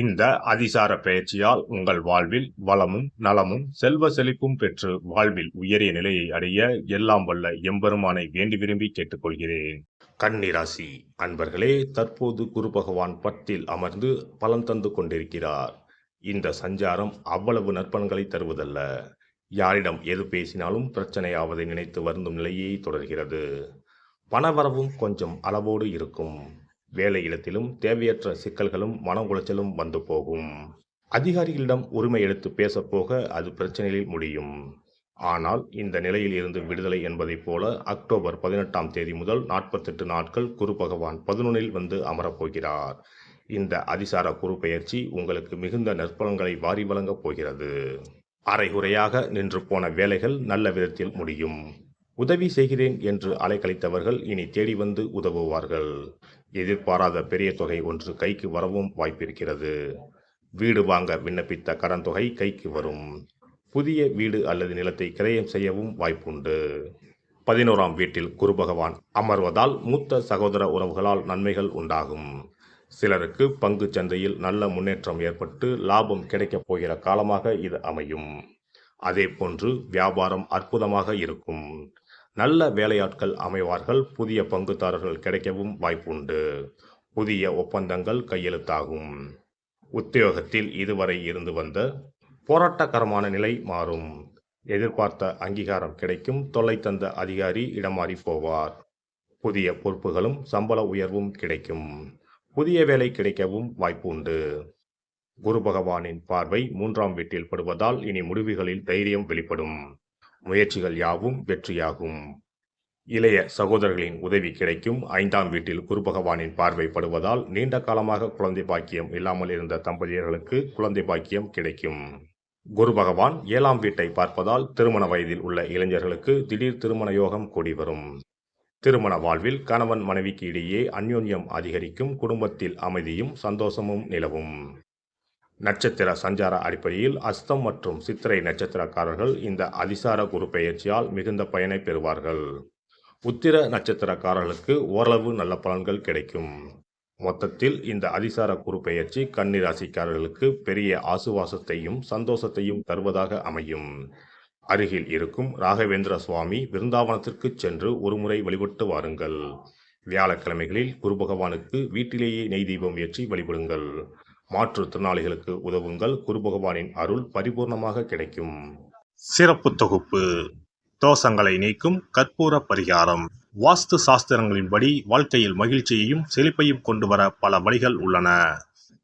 இந்த அதிசார பயிற்சியால் உங்கள் வாழ்வில் வளமும் நலமும் செல்வ செழிப்பும் பெற்று வாழ்வில் உயரிய நிலையை அடைய எல்லாம் வல்ல எம்பெருமானை வேண்டி விரும்பி கேட்டுக்கொள்கிறேன். கன்னிராசி அன்பர்களே தற்போது குரு பகவான் பத்தில் அமர்ந்து பலன் தந்து கொண்டிருக்கிறார். இந்த சஞ்சாரம் அவ்வளவு நற்பன்களை தருவதல்ல. யாரிடம் எது பேசினாலும் பிரச்சனையாவதை நினைத்து வருந்தும் நிலையே தொடர்கிறது. பணவரவும் கொஞ்சம் அளவோடு இருக்கும். வேலை இடத்திலும் தேவையற்ற சிக்கல்களும் மன உளைச்சலும் வந்து போகும். அதிகாரிகளிடம் உரிமை எடுத்து பேசப்போக அது பிரச்சனையில் முடியும். ஆனால் இந்த நிலையில் இருந்து விடுதலை என்பதைப் போல அக்டோபர் பதினெட்டாம் தேதி முதல் நாற்பத்தெட்டு நாட்கள் குரு பகவான் பதினொன்னில் வந்து அமரப்போகிறார் இந்த அதிசார குரு பயிற்சி உங்களுக்கு மிகுந்த நற்பலன்களை வாரி வழங்கப் போகிறது. அரைகுறையாக நின்று போன வேலைகள் நல்ல விதத்தில் முடியும். உதவி செய்கிறேன் என்று அலைக்கழித்தவர்கள் இனி தேடி வந்து உதவுவார்கள். எதிர்பாராத பெரிய தொகை ஒன்று கைக்கு வரவும் வாய்ப்பிருக்கிறது. வீடு வாங்க விண்ணப்பித்த கடன் தொகை கைக்கு வரும். புதிய வீடு அல்லது நிலத்தை கிரயம் செய்யவும் வாய்ப்புண்டு. பதினோராம் வீட்டில் குரு பகவான் அமர்வதால் மூத்த சகோதர உறவுகளால் நன்மைகள் உண்டாகும். சிலருக்கு பங்கு சந்தையில் நல்ல முன்னேற்றம் ஏற்பட்டு லாபம் கிடைக்கப் போகிற காலமாக இது அமையும். அதே போன்று வியாபாரம் அற்புதமாக இருக்கும். நல்ல வேலையாட்கள் அமைவார்கள் புதிய பங்குதாரர்கள் கிடைக்கவும் வாய்ப்புண்டு. புதிய ஒப்பந்தங்கள் கையெழுத்தாகும். உத்தியோகத்தில் இதுவரை இருந்து வந்த போராட்டகரமான நிலை மாறும். எதிர்பார்த்த அங்கீகாரம் கிடைக்கும். தொல்லை தந்த அதிகாரி இடமாறி போவார். புதிய பொறுப்புகளும் சம்பள உயர்வும் கிடைக்கும். புதிய வேலை கிடைக்கவும் வாய்ப்பு உண்டு குரு பகவானின் பார்வை மூன்றாம் வீட்டில் படுவதால் இனி முடிவுகளில் தைரியம் வெளிப்படும். முயற்சிகள் யாவும் வெற்றியாகும். இளைய சகோதரர்களின் உதவி கிடைக்கும். ஐந்தாம் வீட்டில் குரு பகவானின் நீண்ட காலமாக குழந்தை பாக்கியம் இல்லாமல் இருந்த தம்பதியர்களுக்கு குழந்தை பாக்கியம் கிடைக்கும். குரு பகவான் ஏழாம் வீட்டை பார்ப்பதால் திருமண வயதில் உள்ள இளைஞர்களுக்கு திடீர் திருமண யோகம் கூடி வரும். திருமண வாழ்வில் கணவன் மனைவிக்கு இடையே அந்யோன்யம் அதிகரிக்கும். குடும்பத்தில் அமைதியும் சந்தோஷமும் நிலவும். நட்சத்திர சஞ்சார அடிப்படையில் அஸ்தம் மற்றும் சித்திரை நட்சத்திரக்காரர்கள் இந்த அதிசார குரு பெயர்ச்சியால் மிகுந்த பயனை பெறுவார்கள். உத்திர நட்சத்திரக்காரர்களுக்கு ஓரளவு நல்ல பலன்கள் கிடைக்கும். மொத்தத்தில் இந்த அதிசார குரு பெயர்ச்சி கன்னிராசிக்காரர்களுக்கு பெரிய ஆசுவாசத்தையும் சந்தோஷத்தையும் தருவதாக அமையும். அருகில் இருக்கும் ராகவேந்திர சுவாமி விருந்தாவனத்திற்கு சென்று ஒருமுறை வழிபட்டு வாருங்கள். வியாழக்கிழமைகளில் குரு பகவானுக்கு வீட்டிலேயே நெய் தீபம் ஏற்றி வழிபடுங்கள். மாற்றுத்திறனாளிகளுக்கு உதவுங்கள். குரு பகவானின் அருள் பரிபூர்ணமாக கிடைக்கும். சிறப்பு தொகுப்பு. தோஷங்களை நீக்கும் கற்பூர பரிகாரம். வாஸ்து சாஸ்திரங்களின்படி வாழ்க்கையில் மகிழ்ச்சியையும் செழிப்பையும் கொண்டு வர பல வழிகள் உள்ளன.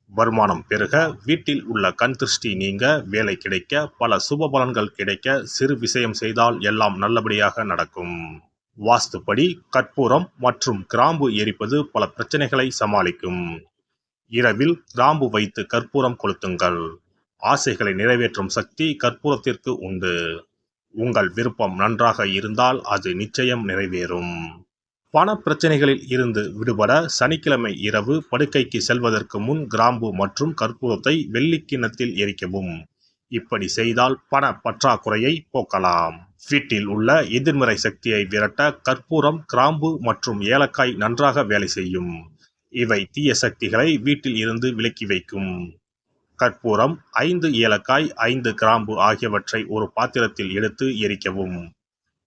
வருமானம் பெருக வீட்டில் உள்ள கண் திருஷ்டி நீங்க வேலை கிடைக்க பல சுப பலன்கள் கிடைக்க சிறு விஷயம் செய்தால் எல்லாம் நல்லபடியாக நடக்கும். வாஸ்துப்படி கற்பூரம் மற்றும் கிராம்பு எரிப்பது பல பிரச்சனைகளை சமாளிக்கும். இரவில் கிராம்பு வைத்து கற்பூரம் கொளுத்துங்கள். ஆசைகளை நிறைவேற்றும் சக்தி கற்பூரத்திற்கு உண்டு. உங்கள் விருப்பம் நன்றாக இருந்தால் அது நிச்சயம் நிறைவேறும். பண பிரச்சனைகளில் இருந்து விடுபட சனிக்கிழமை இரவு படுக்கைக்கு செல்வதற்கு முன் கிராம்பு மற்றும் கற்பூரத்தை வெள்ளிக்கிணத்தில் எரிக்கவும். இப்படி செய்தால் பண பற்றாக்குறையை போக்கலாம். வீட்டில் உள்ள எதிர்மறை சக்தியை விரட்ட கற்பூரம் கிராம்பு மற்றும் ஏலக்காய் நன்றாக வேலை செய்யும். இவை தீய சக்திகளை வீட்டில் இருந்து விலக்கி வைக்கும். கற்பூரம் ஐந்து ஏலக்காய் ஐந்து கிராம்பு ஆகியவற்றை ஒரு பாத்திரத்தில் எடுத்து எரிக்கவும்.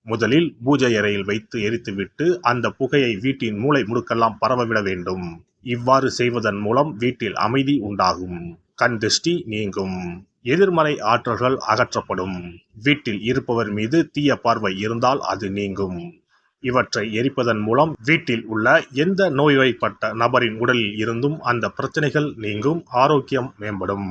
முதலில் பூஜை அறையில் வைத்து எரித்துவிட்டு அந்த புகையை வீட்டின் மூளை முடுக்கெல்லாம் பரவவிட வேண்டும். இவ்வாறு செய்வதன் மூலம் வீட்டில் அமைதி உண்டாகும். கண் திருஷ்டி நீங்கும். எதிர்மறை ஆற்றல்கள் அகற்றப்படும். வீட்டில் இருப்பவர் மீது தீய பார்வை இருந்தால் அது நீங்கும். இவற்றை எரிப்பதன் மூலம் வீட்டில் உள்ள எந்த நோய்வாய்ப்பட்ட நபரின் உடலில் இருந்தும் அந்த பிரச்சனைகள் நீங்கும் ஆரோக்கியம் மேம்படும்.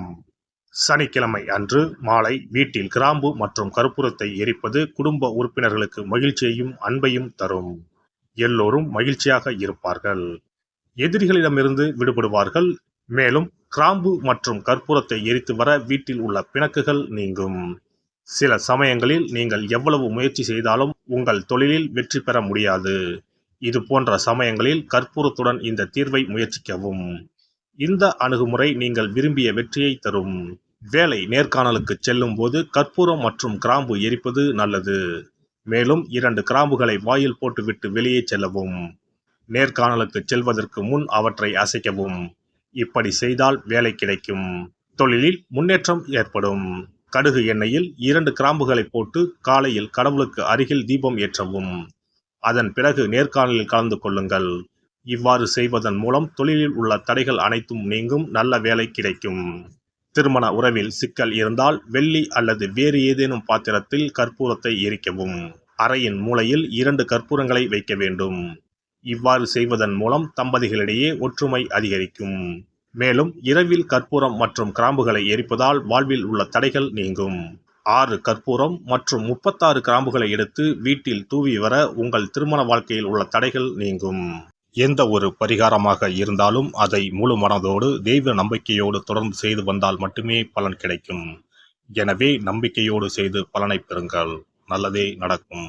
சனிக்கிழமை அன்று மாலை வீட்டில் கிராம்பு மற்றும் கற்பூரத்தை எரிப்பது குடும்ப உறுப்பினர்களுக்கு மகிழ்ச்சியையும் அன்பையும் தரும். எல்லோரும் மகிழ்ச்சியாக இருப்பார்கள். எதிரிகளிடமிருந்து விடுபடுவார்கள். மேலும் கிராம்பு மற்றும் கற்பூரத்தை எரித்து வர வீட்டில் உள்ள பிணக்குகள் நீங்கும். சில சமயங்களில் நீங்கள் எவ்வளவு முயற்சி செய்தாலும் உங்கள் தொழிலில் வெற்றி பெற முடியாது. இது போன்ற சமயங்களில் கற்பூரத்துடன் இந்த தீர்வை முயற்சிக்கவும். இந்த அணுகுமுறை நீங்கள் விரும்பிய வெற்றியை தரும். வேலை நேர்காணலுக்கு செல்லும் போது கற்பூரம் மற்றும் கிராம்பு எரிப்பது நல்லது. மேலும் இரண்டு கிராம்புகளை வாயில் போட்டுவிட்டு வெளியே செல்லவும். நேர்காணலுக்கு செல்வதற்கு முன் அவற்றை அசைக்கவும். இப்படி செய்தால் வேலை கிடைக்கும். தொழிலில் முன்னேற்றம் ஏற்படும். கடுகு எண்ணெயில் இரண்டு கிராம்புகளை போட்டு காலையில் கடவுளுக்கு அருகில் தீபம் ஏற்றவும். அதன் பிறகு நேர்காணலில் கலந்து கொள்ளுங்கள். இவ்வாறு செய்வதன் மூலம் தொழிலில் உள்ள தடைகள் அனைத்தும் நீங்கும் நல்ல வேலை கிடைக்கும். திருமண உறவில் சிக்கல் இருந்தால் வெள்ளி அல்லது வேறு ஏதேனும் பாத்திரத்தில் கற்பூரத்தை எரிக்கவும். அறையின் மூலையில் இரண்டு கற்பூரங்களை வைக்க வேண்டும். இவ்வாறு செய்வதன் மூலம் தம்பதிகளிடையே ஒற்றுமை அதிகரிக்கும். மேலும் இரவில் கற்பூரம் மற்றும் கிராம்புகளை எரிப்பதால் வாழ்வில் உள்ள தடைகள் நீங்கும். ஆறு கற்பூரம் மற்றும் முப்பத்தாறு கிராம்புகளை எடுத்து வீட்டில் தூவி வர உங்கள் திருமண வாழ்க்கையில் உள்ள தடைகள் நீங்கும். எந்த ஒரு பரிகாரமாக இருந்தாலும் அதை முழு மனதோடு தெய்வ நம்பிக்கையோடு தொடர்ந்து செய்து வந்தால் மட்டுமே பலன் கிடைக்கும். எனவே நம்பிக்கையோடு செய்து பலனை பெறுங்கள். நல்லதே நடக்கும்.